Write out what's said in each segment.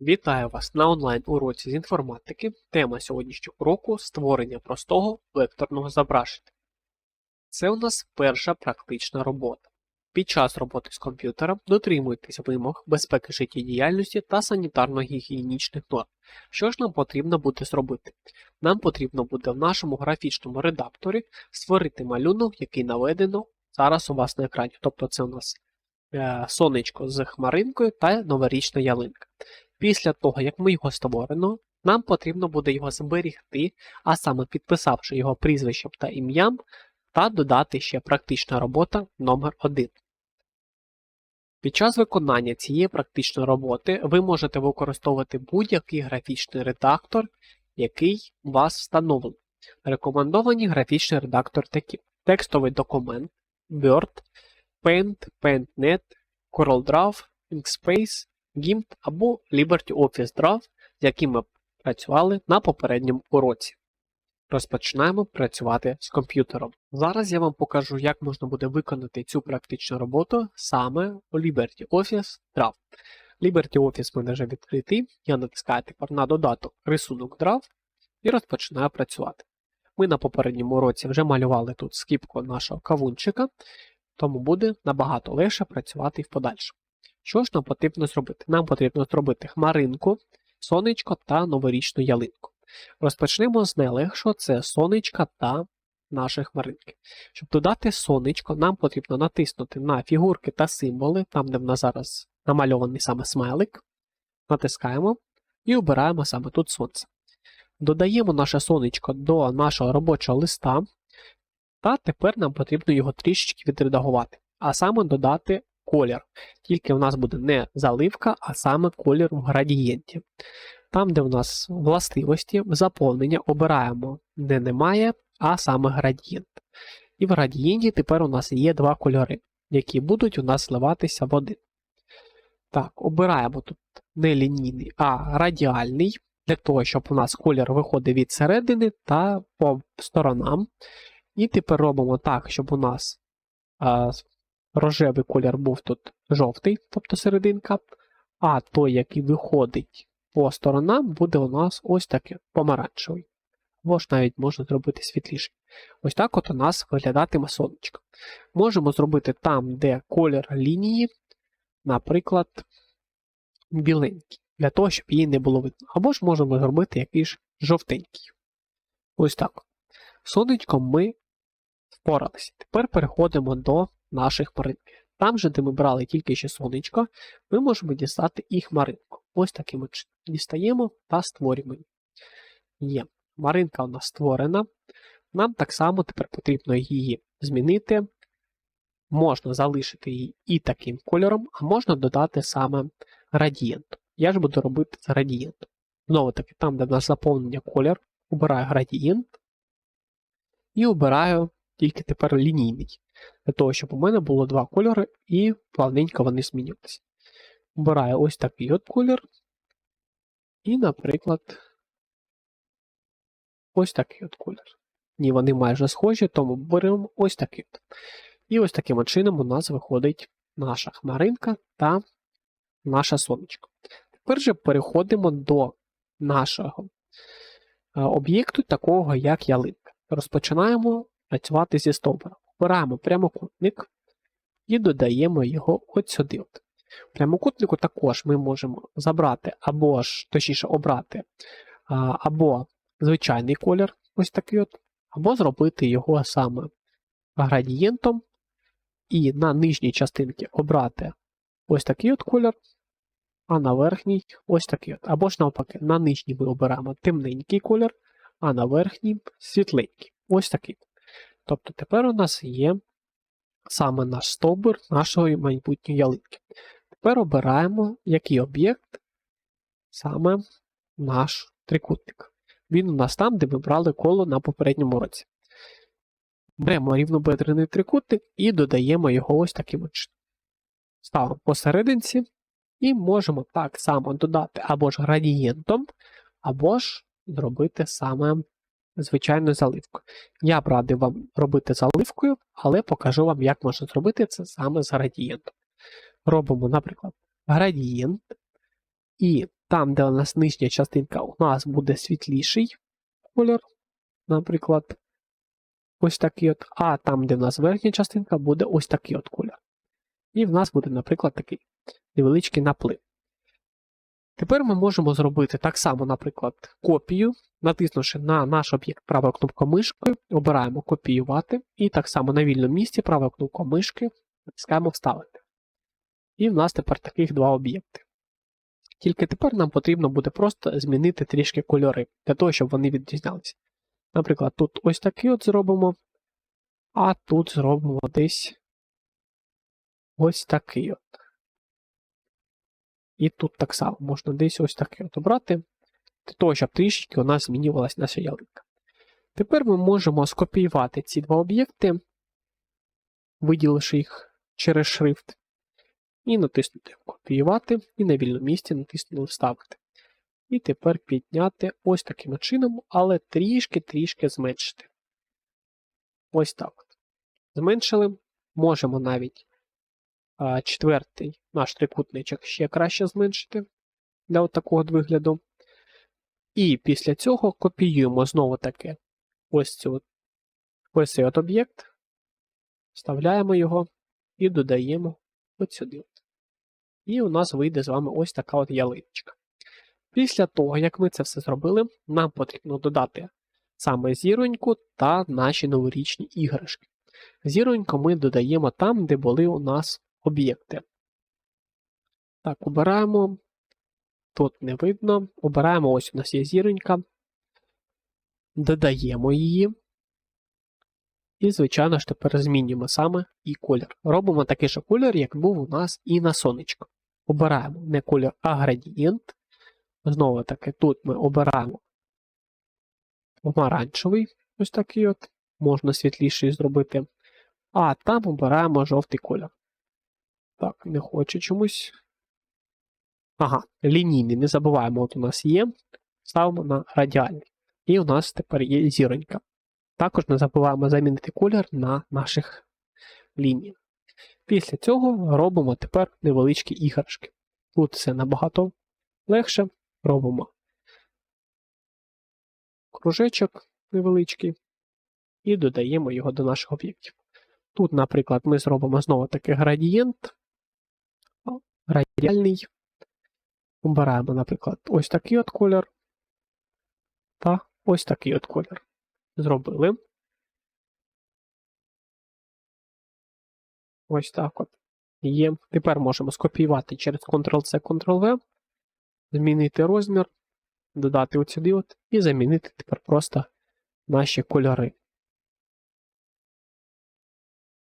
Вітаю вас на онлайн-уроці з інформатики. Тема сьогоднішнього уроку створення простого векторного зображення. Це у нас перша практична робота. Під час роботи з комп'ютером дотримуйтесь вимог безпеки життєдіяльності та санітарно-гігієнічних норм. Що ж нам потрібно буде зробити? Нам потрібно буде в нашому графічному редакторі створити малюнок, який наведено зараз у вас на екрані. Тобто це у нас сонечко з хмаринкою та новорічна ялинка. Після того, як ми його створено, нам потрібно буде його зберігти, а саме підписавши його прізвищем та ім'ям, та додати ще практична робота номер 1 Під час виконання цієї практичної роботи ви можете використовувати будь-який графічний редактор, який у вас встановлений. Рекомендовані графічний редактор такі: текстовий документ, Word, Paint, PaintNet, CorelDRAW, Inkspace, GIMP або LibertyOffice Draw, з яким ми працювали на попередньому уроці. Розпочинаємо працювати з комп'ютером. Зараз я вам покажу, як можна буде виконати цю практичну роботу саме у LibertyOffice Draw. LibertyOffice мене вже відкритий. Я натискаю тепер на додаток рисунок Draw і розпочинаю працювати. Ми на попередньому уроці вже малювали тут скіпку нашого кавунчика, тому буде набагато легше працювати в подальшому. Що ж нам потрібно зробити? Нам потрібно зробити хмаринку, сонечко та новорічну ялинку. Розпочнемо з найлегшого це сонечка та наші хмаринки. Щоб додати сонечко, нам потрібно натиснути на фігурки та символи, там де в нас зараз намальований саме смайлик. Натискаємо і обираємо саме тут сонце. Додаємо наше сонечко до нашого робочого листа, та тепер нам потрібно його трішечки відредагувати, а саме додати колір. Тільки в нас буде не заливка, а саме колір в градієнті. Там, де в нас властивості, заповнення обираємо де немає, а саме градієнт. І в градієнті тепер у нас є два кольори, які будуть у нас зливатися в один. Так, обираємо тут не лінійний, а радіальний, для того, щоб у нас колір виходить від середини та по сторонам. І тепер робимо так, щоб у нас а, рожевий колір був тут жовтий, тобто серединка, а той, який виходить по сторонам, буде у нас ось такий помаранчевий. Або ж навіть можна зробити світліший. Ось так от у нас виглядатиме сонечко. Можемо зробити там, де колір лінії, наприклад, біленький, для того, щоб її не було видно. Або ж можемо зробити якийсь жовтенький. Ось так. Сонечком ми впоралися. Тепер переходимо до наших хмаринок. Там же, де ми брали тільки ще сонечко, ми можемо дістати і хмаринку. Ось таким чином. Дістаємо та створюємо. Є. Хмаринка у нас створена. Нам так само тепер потрібно її змінити. Можна залишити її і таким кольором, а можна додати саме градієнт. Я ж буду робити з градієнтом. Знову таки, там, де в нас заповнення колір, обираю градієнт і обираю тільки тепер лінійний. Для того, щоб у мене було два кольори і плавненько вони змінювалися. Обираю ось такий от колір. І, наприклад, ось такий от колір. Ні, вони майже схожі, тому беремо ось такий от. І ось таким чином у нас виходить наша хмаринка та наше сонечко. Тепер же переходимо до нашого об'єкту, такого як ялинка. Розпочинаємо працювати зі стовбуром. Обираємо прямокутник і додаємо його от сюди. От. Прямокутнику також ми можемо забрати або ж, точніше, обрати або звичайний колір, ось такий от, або зробити його саме градієнтом, і на нижній частинці обрати ось такий от колір, а на верхній ось такий от. Або ж навпаки, на нижній ми обираємо темненький колір, а на верхній світленький. Ось такий. Тобто тепер у нас є саме наш стовбур нашої майбутньої ялинки. Тепер обираємо, який об'єкт саме наш трикутник. Він у нас там, де ми брали коло на попередньому році. Беремо рівнобедрений трикутник і додаємо його ось таким чином. Ставимо посерединці і можемо так само додати або ж градієнтом, або ж зробити саме звичайну заливку. Я б радив вам робити заливкою, але покажу вам, як можна зробити це саме з градієнтом. Робимо, наприклад, градієнт і там, де у нас нижня частинка, у нас буде світліший кольор, наприклад, ось такий от, а там, де в нас верхня частинка, буде ось такий от кольор. І в нас буде, наприклад, такий невеличкий наплив. Тепер ми можемо зробити так само, наприклад, копію, натиснувши на наш об'єкт правою кнопкою мишки, обираємо копіювати, і так само на вільному місці правою кнопкою мишки натискаємо Вставити. І в нас тепер таких два об'єкти. Тільки тепер нам потрібно буде просто змінити трішки кольори, для того, щоб вони відрізнялися. Наприклад, тут ось такий от зробимо, а тут зробимо десь ось такий от. І тут так само можна десь ось таке от обрати, для того, щоб трішечки у нас змінювалася наша ялинка. Тепер ми можемо скопіювати ці два об'єкти, виділивши їх через шрифт, і натиснути Копіювати, і на вільному місці натиснути Вставити. І тепер підняти ось таким чином, але трішки-трішки зменшити. Ось так. Зменшили. Можемо навіть а, четвертий наш трикутничок ще краще зменшити для от такого вигляду. І після цього копіюємо знову таки ось, цю, ось цей от об'єкт, вставляємо його і додаємо от сюди. І у нас вийде з вами ось така от ялиночка. Після того, як ми це все зробили, нам потрібно додати саме зіроньку та наші новорічні іграшки. Зіроньку ми додаємо там, де були у нас об'єкти. Так, обираємо. Тут не видно. Обираємо, ось у нас є зіронька. Додаємо її. І, звичайно ж, тепер змінюємо саме і колір. Робимо такий же колір, як був у нас і на сонечко. Обираємо не колір, а градієнт. Знову таки, тут ми обираємо помаранчевий, ось такий от, можна світліший зробити. А там обираємо жовтий колір. Так, не хочу чомусь. Ага, лінійний, не забуваємо, от у нас є. Ставимо на радіальний. І у нас тепер є зіронька. Також не забуваємо замінити колір на наших лініях. Після цього робимо тепер невеличкі іграшки. Тут все набагато легше. Робимо кружечок невеличкий і додаємо його до наших об'єктів. Тут, наприклад, ми зробимо знову таки градієнт, радіальний. Обираємо, наприклад, ось такий от колір та ось такий от колір. Зробили. Ось так от. Є. Тепер можемо скопіювати через Ctrl-C, Ctrl-V, змінити розмір, додати от от, і замінити тепер просто наші кольори.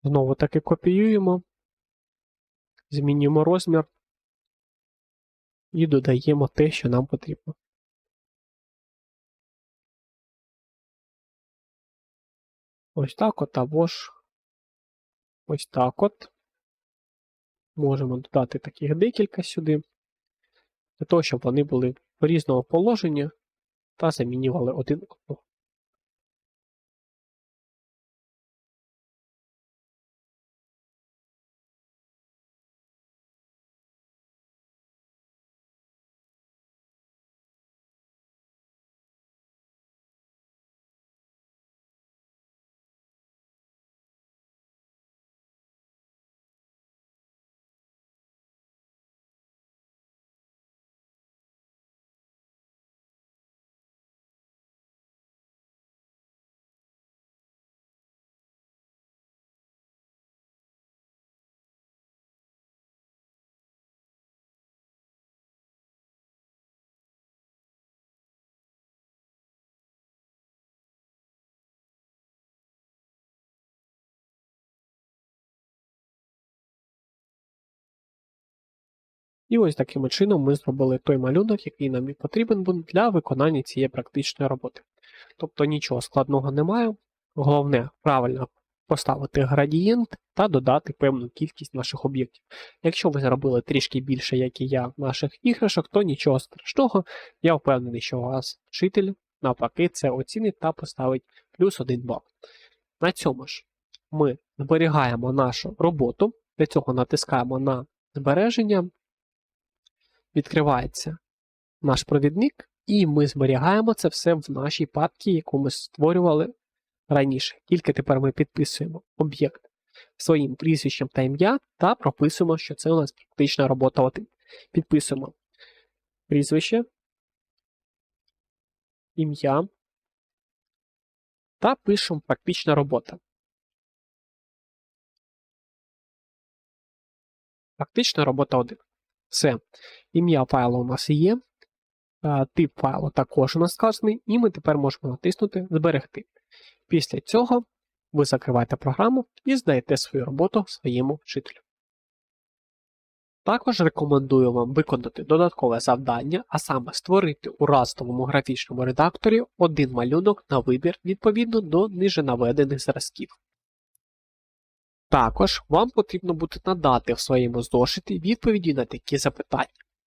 Знову таки копіюємо, змінюємо розмір і додаємо те, що нам потрібно. Ось так от, або ж ось так от. Можемо додати таких декілька сюди, для того, щоб вони були різного положення та замінювали один одного. І ось таким чином ми зробили той малюнок, який нам і потрібен буде для виконання цієї практичної роботи. Тобто нічого складного немає. Головне правильно поставити градієнт та додати певну кількість наших об'єктів. Якщо ви зробили трішки більше, як і я, наших іграшок, то нічого страшного. Я впевнений, що у вас вчитель навпаки це оцінить та поставить плюс один бал. На цьому ж ми зберігаємо нашу роботу. Для цього натискаємо на збереження відкривається наш провідник, і ми зберігаємо це все в нашій папці, яку ми створювали раніше. Тільки тепер ми підписуємо об'єкт своїм прізвищем та ім'я та прописуємо, що це у нас практична робота 1. Підписуємо прізвище, ім'я та пишемо практична робота. Практична робота 1. Все. Ім'я файлу у нас є. Тип файлу також у нас сказаний, і ми тепер можемо натиснути Зберегти. Після цього ви закриваєте програму і здаєте свою роботу своєму вчителю. Також рекомендую вам виконати додаткове завдання, а саме створити у растовому графічному редакторі один малюнок на вибір відповідно до ниже наведених зразків. Також вам потрібно буде надати в своєму зошиті відповіді на такі запитання.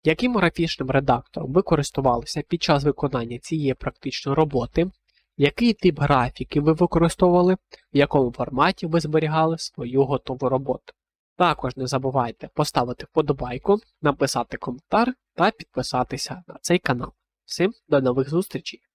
Яким графічним редактором ви користувалися під час виконання цієї практичної роботи, який тип графіки ви використовували, в якому форматі ви зберігали свою готову роботу. Також не забувайте поставити вподобайку, написати коментар та підписатися на цей канал. Всім до нових зустрічей!